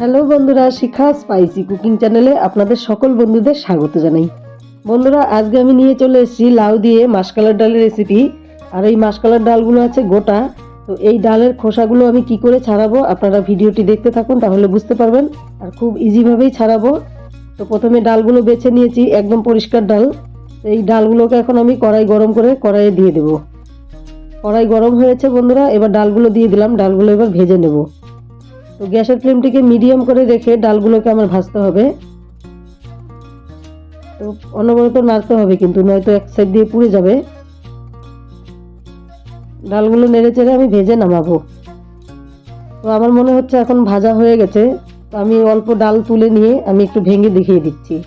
Hello বন্ধুরা, শিখা spicy cooking চ্যানেলে আপনাদের সকল বন্ধুদের স্বাগত জানাই। বন্ধুরা, আজকে আমি নিয়ে চলে এসেছি লাউ দিয়ে মাসকালার ডালের রেসিপি আর এই মাসকালার ডালগুলো আছে গোটা, তো এই ডালের খোসাগুলো আমি কি করে ছাড়াবো আপনারা ভিডিওটি দেখতে থাকুন, তাহলে বুঝতে পারবেন। আর খুব ইজিভাবেই ছাড়াবো। তো প্রথমে ডালগুলো বেছে নিয়েছি, একদম পরিষ্কার ডাল। এই ডালগুলোকে এখন আমি কড়াই গরম করে কড়াইয়ে দিয়ে দেবো। কড়াই গরম হয়েছে বন্ধুরা, এবার ডালগুলো দিয়ে দিলাম, ডালগুলো এবার ভেজে নেব। তো গ্যাসের ফ্লেমটিকে মিডিয়াম করে রেখে ডালগুলোকে আমার ভাজতে হবে। তো অনবরত নাড়তে হবে কিন্তু, নয়তো এক সাইড দিয়ে পুড়ে যাবে। ডালগুলো নেড়ে চেড়ে আমি ভেজে নামাবো। তো আমার মনে হচ্ছে এখন ভাজা হয়ে গেছে। তো আমি অল্প ডাল তুলে নিয়ে আমি একটু ভেঙে দেখিয়ে দিচ্ছি।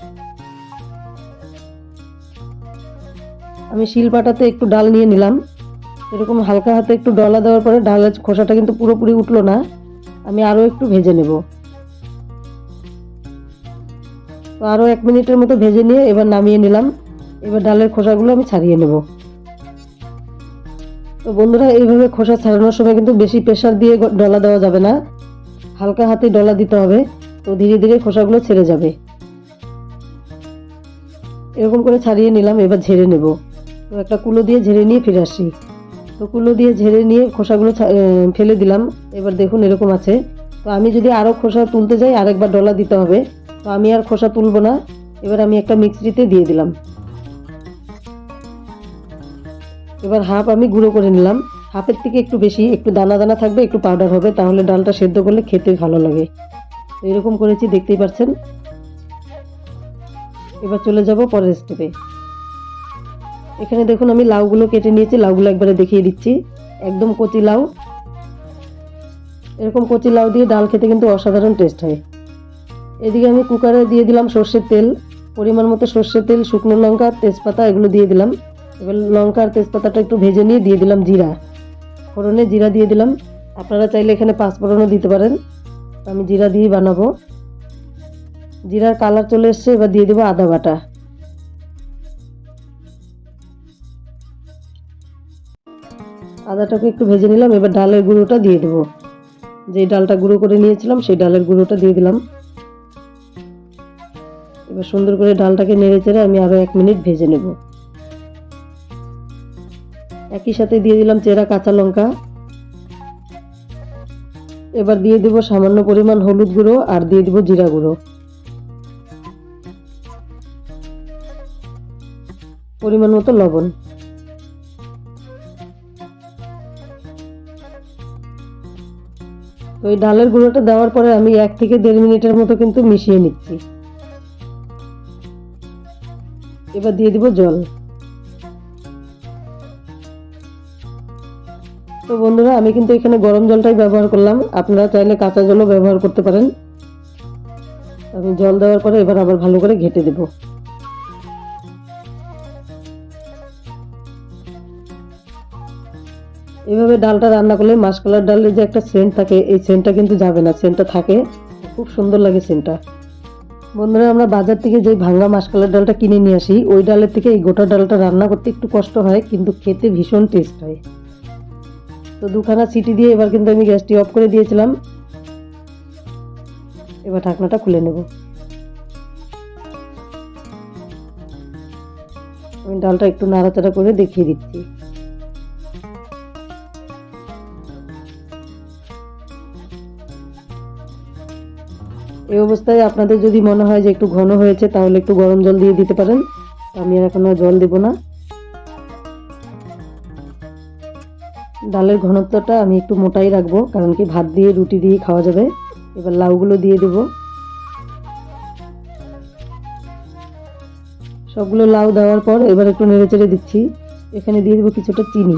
আমি শিলপাটাতে একটু ডাল নিয়ে নিলাম। এরকম হালকা হাতে একটু ডলা দেওয়ার পরে ডালের খোসাটা কিন্তু পুরোপুরি উঠল না। আমি আরও একটু ভেজে নেব। তো আরও এক মিনিটের মতো ভেজে নিয়ে এবার নামিয়ে নিলাম। এবার ডালের খোসাগুলো আমি ছাড়িয়ে নেব। তো বন্ধুরা, এইভাবে খোসা ছাড়ানোর সময় কিন্তু বেশি প্রেশার দিয়ে ডলা দেওয়া যাবে না। হালকা হাতে ডলা দিতে হবে। তো ধীরে ধীরে খোসাগুলো ছেড়ে যাবে। এরকম করে ছাড়িয়ে নিলাম, এবার ঝেড়ে নেব। তো একটা কুলো দিয়ে ঝেড়ে নিয়ে ফিরে আসি। তো কুলো দিয়ে ঝেড়ে নিয়ে খোসাগুলো ফেলে দিলাম। এবার দেখুন এরকম আছে। তো আমি যদি আরও খোসা তুলতে যাই, আরেকবার ডলা দিতে হবে। তো আমি আর খোসা তুলবো না। এবার আমি একটা মিক্সিতে দিয়ে দিলাম। এবার হাফ আমি গুঁড়ো করে নিলাম। হাফের থেকে একটু বেশি, একটু দানা দানা থাকবে, একটু পাউডার হবে, তাহলে ডালটা সেদ্ধ করলে খেতে ভালো লাগে। এরকম করেছি, দেখতেই পাচ্ছেন। এবার চলে যাব পরের স্টেপে এখানে দেখুন, আমি লাউগুলো কেটে নিয়েছি, লাউগুলো একবারে দেখিয়ে দিচ্ছি। একদম কচি লাউ। এরকম কচি লাউ দিয়ে ডাল খেতে কিন্তু অসাধারণ টেস্ট হয়। এদিকে আমি কুকারে দিয়ে দিলাম সর্ষের তেল। পরিমাণ মতো সর্ষের তেল, শুকনো লঙ্কা, তেজপাতা, এগুলো দিয়ে দিলাম। এবার লঙ্কা আর তেজপাতাটা একটু ভেজে নিয়ে দিয়ে দিলাম জিরা। ফোড়নে জিরা দিয়ে দিলাম। আপনারা চাইলে এখানে পাঁচফোড়নও দিতে পারেন। আমি জিরা দিয়ে বানাবো। জিরার কালার চলে এসছে, এবার দিয়ে দেবো আদা বাটা। আদাটাকে একটু ভেজে নিলাম, এবার ডালের গুঁড়োটা দিয়ে দেবো। যে ডালটা গুঁড়ো করে নিয়েছিলাম, সেই ডালের গুঁড়োটা দিয়ে দিলাম। এবার সুন্দর করে ডালটাকে নেড়ে চেড়ে আমি আরও এক মিনিট ভেজে নেব। একই সাথে দিয়ে দিলাম চেরা কাঁচা লঙ্কা। এবার দিয়ে দেবো সামান্য পরিমাণ হলুদ গুঁড়ো আর দিয়ে দেবো জিরা গুঁড়ো। পরিমাণ মতো লবণ। তো এই ডালের গুঁড়োটা দেওয়ার পরে আমি এক থেকে দেড় মিনিটের মতো কিন্তু মিশিয়ে নিচ্ছি। এবার দিয়ে দিব জল। তো বন্ধুরা, আমি কিন্তু এখানে গরম জলটাই ব্যবহার করলাম। আপনারা চাইলে কাঁচা জলও ব্যবহার করতে পারেন। আমি জল দেওয়ার পরে এবার আবার ভালো করে ঘেটে দেব। এভাবে ডালটা রান্না করলে মাসকলার ডালের যে একটা সেন্ট থাকে, এই সেন্টটা কিন্তু যাবে না সেন্টটা থাকে। খুব সুন্দর লাগে সেন্টটা বন্ধুরা, আমরা বাজার থেকে যে ভাঙ্গা মাসকলার ডালটা কিনে নিয়ে আসি, ওই ডালের থেকে এই গোটা ডালটা রান্না করতে একটু কষ্ট হয়, কিন্তু খেতে ভীষণ টেস্ট হয়। তো দুখানা সিটি দিয়ে এবার কিন্তু আমি গ্যাসটি অফ করে দিয়েছিলাম। এবার ঢাকনাটা খুলে নেব। আমি ডালটা একটু নাড়াচাড়া করে দেখিয়ে দিচ্ছি। এই অবস্থায় আপনাদের যদি মনে হয় যে একটু ঘন হয়েছে, তাহলে একটু গরম জল দিয়ে দিতে পারেন। আমি আর এখন আর জল দেব না। ডালের ঘনত্বটা আমি একটু মোটাই রাখব, কারণ কি ভাত দিয়ে, রুটি দিয়ে খাওয়া যাবে। এবার লাউগুলো দিয়ে দেব। সবগুলো লাউ দেওয়ার পর এবার একটু নেড়ে চেড়ে দিচ্ছি। এখানে দিয়ে দেবো কিছুটা চিনি।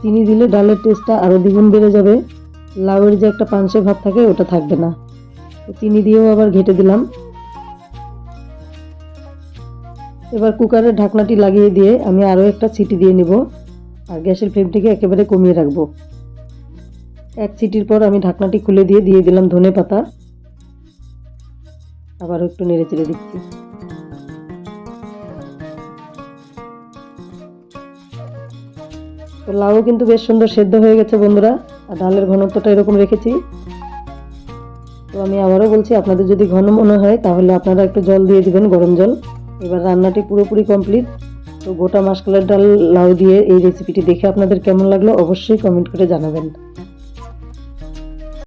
চিনি দিলে ডালের টেস্টটা আরও দ্বিগুণ বেড়ে যাবে। লাউয়ের যে একটা পাঞ্চে ভাব থাকে, ওটা থাকবে না। চিনি দিয়েও আবার ঘেটে দিলাম। এবার কুকারের ঢাকনাটি লাগিয়ে দিয়ে আমি আরও একটা সিটি দিয়ে নিব আর গ্যাসের ফ্লেমটিকে একেবারে কমিয়ে রাখব। এক সিটির পর আমি ঢাকনাটি খুলে দিয়ে দিয়ে দিলাম ধনে পাতা। আবারও একটু নেড়ে চেড়ে দিচ্ছি। তো লাউ কিন্তু বেশ সুন্দর সেদ্ধ হয়ে গেছে বন্ধুরা। আর ডালের ঘনত্বটা এরকম রেখেছি। তো আমি আবারও বলছি, আপনাদের যদি ঘন মনে হয়, তাহলে আপনারা একটু জল দিয়ে দেবেন, গরম জল। এবার রান্নাটি পুরোপুরি কমপ্লিট। তো গোটা মাসকালের ডাল লাউ দিয়ে এই রেসিপিটি দেখে আপনাদের কেমন লাগল, অবশ্যই কমেন্ট করে জানাবেন।